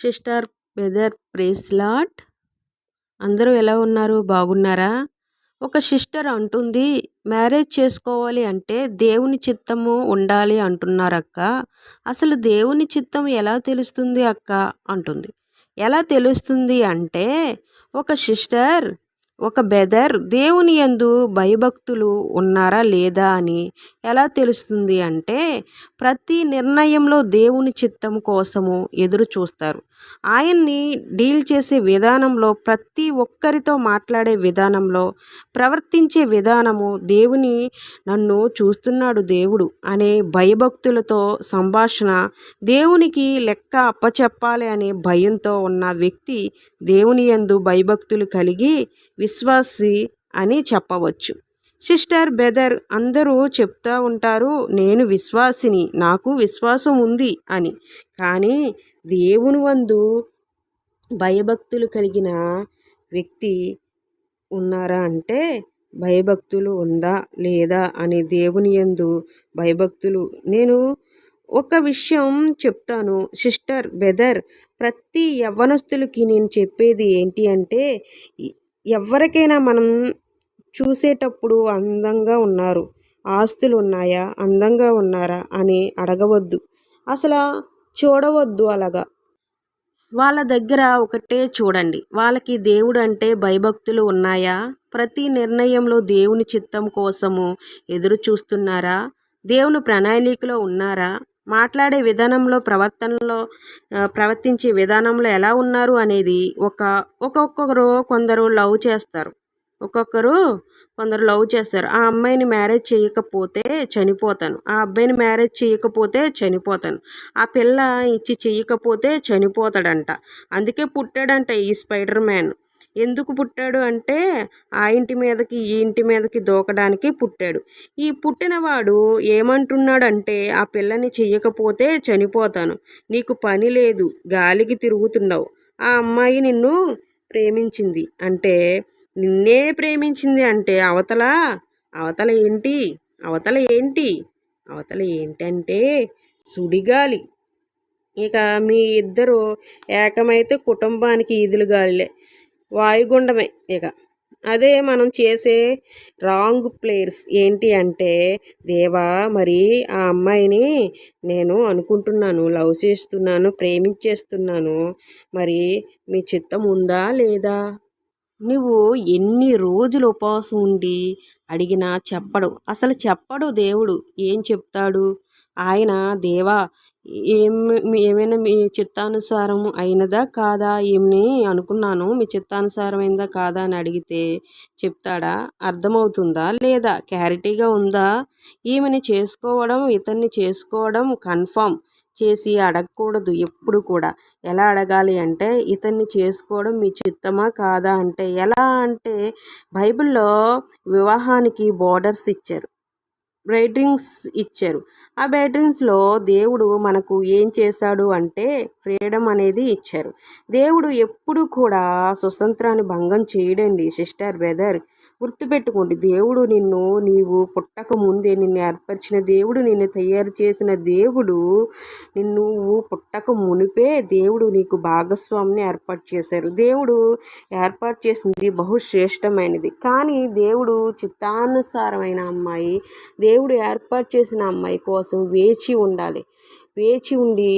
Sister weather ప్రేస్లాట్. అందరూ ఎలా ఉన్నారు? బాగున్నారా? ఒక సిస్టర్ అంటుంది మ్యారేజ్ చేసుకోవాలి అంటే దేవుని చిత్తము ఉండాలి అంటున్నారక్క. అసలు దేవుని చిత్తం ఎలా తెలుస్తుంది అక్క? అంటుంది. ఎలా తెలుస్తుంది అంటే ఒక సిస్టర్ ఒక బెదర్ దేవుని యందు భయభక్తులు ఉన్నారా లేదా అని ఎలా తెలుస్తుంది అంటే ప్రతి నిర్ణయంలో దేవుని చిత్తం కోసము ఎదురు చూస్తారు. ఆయన్ని డీల్ చేసే విధానంలో ప్రతి ఒక్కరితో మాట్లాడే విధానంలో ప్రవర్తించే విధానము దేవుని నన్ను చూస్తున్నాడు దేవుడు అనే భయభక్తులతో సంభాషణ దేవునికి లెక్క అప్పచెప్పాలి అనే భయంతో ఉన్న వ్యక్తి దేవుని యందు భయభక్తులు కలిగి విశ్వాసి అని చెప్పవచ్చు. సిస్టర్ బెదర్ అందరూ చెప్తూ ఉంటారు నేను విశ్వాసిని నాకు విశ్వాసం ఉంది అని. కానీ దేవుని వందు భయభక్తులు కలిగిన వ్యక్తి ఉన్నారా అంటే భయభక్తులు ఉందా లేదా అని దేవుని యందు భయభక్తులు. నేను ఒక విషయం చెప్తాను. సిస్టర్ బెదర్ ప్రతి యవ్వనస్తులకి నేను చెప్పేది ఏంటి అంటే ఎవరికైనా మనం చూసేటప్పుడు అందంగా ఉన్నారు. ఆస్తులు ఉన్నాయా? అందంగా ఉన్నారా? అని అడగవద్దు. అసలు చూడవద్దు అలాగా. వాళ్ళ దగ్గర ఒకటే చూడండి. వాళ్ళకి దేవుడు అంటే భయభక్తులు ఉన్నాయా? ప్రతి నిర్ణయంలో దేవుని చిత్తం కోసము ఎదురు చూస్తున్నారా? దేవుని ప్రణాళికలో ఉన్నారా? మాట్లాడే విధానంలో ప్రవర్తనలో ప్రవర్తించే విధానంలో ఎలా ఉన్నారు అనేది ఒక ఒక్కొక్కరు కొందరు లవ్ చేస్తారు. ఒక్కొక్కరు కొందరు లవ్ చేస్తారు. ఆ అమ్మాయిని మ్యారేజ్ చేయకపోతే చనిపోతాను. ఆ అబ్బాయిని మ్యారేజ్ చేయకపోతే చనిపోతాను. ఆ పిల్ల ఇచ్చి చేయకపోతే చనిపోతాడంట. అందుకే పుట్టాడంట ఈ స్పైడర్ మ్యాన్. ఎందుకు పుట్టాడు అంటే ఆ ఇంటి మీదకి ఈ ఇంటి మీదకి దూకడానికి పుట్టాడు. ఈ పుట్టినవాడు ఏమంటున్నాడంటే ఆ పిల్లని చెయ్యకపోతే చనిపోతాను. నీకు పని లేదు. గాలికి తిరుగుతున్నావు. ఆ అమ్మాయి నిన్ను ప్రేమించింది. అంటే నిన్నే ప్రేమించింది అంటే అవతల అవతల ఏంటి? అవతల ఏంటి? అవతల ఏంటంటే సుడిగాలి. ఇక మీ ఇద్దరు ఏకమైతే కుటుంబానికి ఈదులు గాలిలే వాయుగుండమే ఇక. అదే మనం చేసే రాంగ్ ప్లేయర్స్ ఏంటి అంటే దేవా మరి ఆ అమ్మాయిని నేను అనుకుంటున్నాను లవ్ చేస్తున్నాను ప్రేమించేస్తున్నాను మరి మీ చిత్తం ఉందా లేదా? నువ్వు ఎన్ని రోజులు ఉపవాసం ఉండి అడిగినా చెప్పడు. అసలు చెప్పడు దేవుడు. ఏం చెప్తాడు? ఆయన దేవా ఏమి ఏమైనా మీ చిత్తానుసారం అయినదా కాదా ఏమని అనుకున్నాను. మీ చిత్తానుసారమైందా కాదా అని అడిగితే చెప్తాడా? అర్థమవుతుందా లేదా? క్లారిటీగా ఉందా? ఈమెని చేసుకోవడం ఇతన్ని చేసుకోవడం కన్ఫామ్ చేసి అడగకూడదు ఎప్పుడు కూడా. ఎలా అడగాలి అంటే ఇతన్ని చేసుకోవడం మీ చిత్తమా కాదా అంటే ఎలా అంటే బైబిల్లో వివాహానికి బోర్డర్స్ ఇచ్చారు. బెడ్రింగ్స్ ఇచ్చారు. ఆ బెడ్రింగ్స్లో దేవుడు మనకు ఏం చేశాడు అంటే ఫ్రీడమ్ అనేది ఇచ్చారు. దేవుడు ఎప్పుడు కూడా స్వతంత్రాన్ని భంగం చేయడండి సిస్టర్ బ్రదర్ గుర్తుపెట్టుకోండి దేవుడు నిన్ను నీవు పుట్టక ముందే నిన్ను ఏర్పరిచిన దేవుడు నిన్ను తయారు చేసిన దేవుడు నిన్ను పుట్టక మునిపే దేవుడు నీకు భాగస్వామిని ఏర్పాటు చేశారు. దేవుడు ఏర్పాటు చేసింది బహుశ్రేష్టమైనది. కానీ దేవుడు చిత్తానుసారమైన అమ్మాయి దేవుడు ఏర్పాటు చేసిన అమ్మాయి కోసం వేచి ఉండాలి. వేచి ఉండి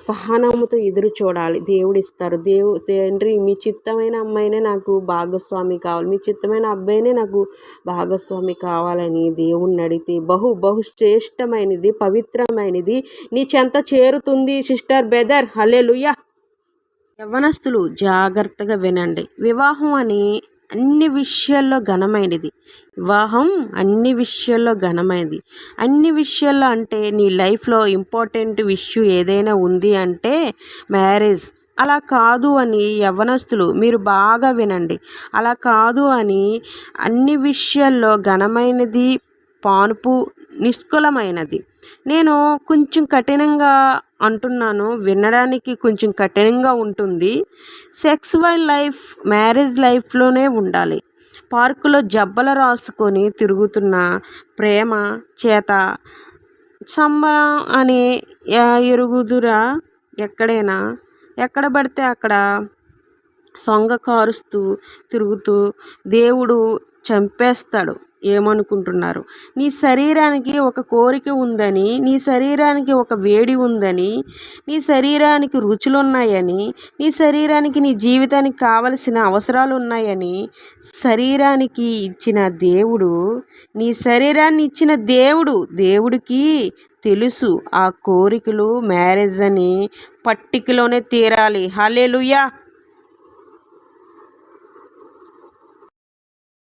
సహనముతో ఎదురు చూడాలి. దేవుడు ఇస్తారు. దేవు తండ్రి మీ చిత్తమైన అమ్మాయినే నాకు భాగస్వామి కావాలి. మీ చిత్తమైన అబ్బాయినే నాకు భాగస్వామి కావాలని దేవుణ్ణి అడిగితే బహు బహు శ్రేష్టమైనది పవిత్రమైనది నీ చెంత చేరుతుంది సిస్టర్ బెదర్. హలెలుయా యవనస్తులు జాగ్రత్తగా వినండి. వివాహం అని అన్ని విషయాల్లో ఘనమైనది. వివాహం అన్ని విషయాల్లో ఘనమైనది. అన్ని విషయాల్లో అంటే నీ లైఫ్లో ఇంపార్టెంట్ ఇష్యూ ఏదైనా ఉంది అంటే మ్యారేజ్. అలా కాదు అని యవ్వనస్తులు మీరు బాగా వినండి. అలా కాదు అని అన్ని విషయాల్లో ఘనమైనది పానుపు నిష్కులమైనది నేను కొంచెం కఠినంగా అంటున్నాను. వినడానికి కొంచెం కఠినంగా ఉంటుంది. సెక్స్ వైల్ లైఫ్ మ్యారేజ్ లైఫ్లోనే ఉండాలి. పార్కులో జబ్బలు రాసుకొని తిరుగుతున్న ప్రేమ చేత సంబరం అని ఎరుగుదురా? ఎక్కడైనా? ఎక్కడ పడితే అక్కడ? సొంగ కారుస్తూ తిరుగుతూ దేవుడు చంపేస్తాడు. ఏమనుకుంటున్నారు? నీ శరీరానికి ఒక కోరిక ఉందని నీ శరీరానికి ఒక వేడి ఉందని నీ శరీరానికి రుచులు ఉన్నాయని నీ శరీరానికి నీ జీవితానికి కావలసిన అవసరాలు ఉన్నాయని శరీరానికి ఇచ్చిన దేవుడు నీ శరీరాన్ని ఇచ్చిన దేవుడు దేవుడికి తెలుసు ఆ కోరికలు మ్యారేజ్ అని పట్టికలోనే తీరాలి. హలేలుయా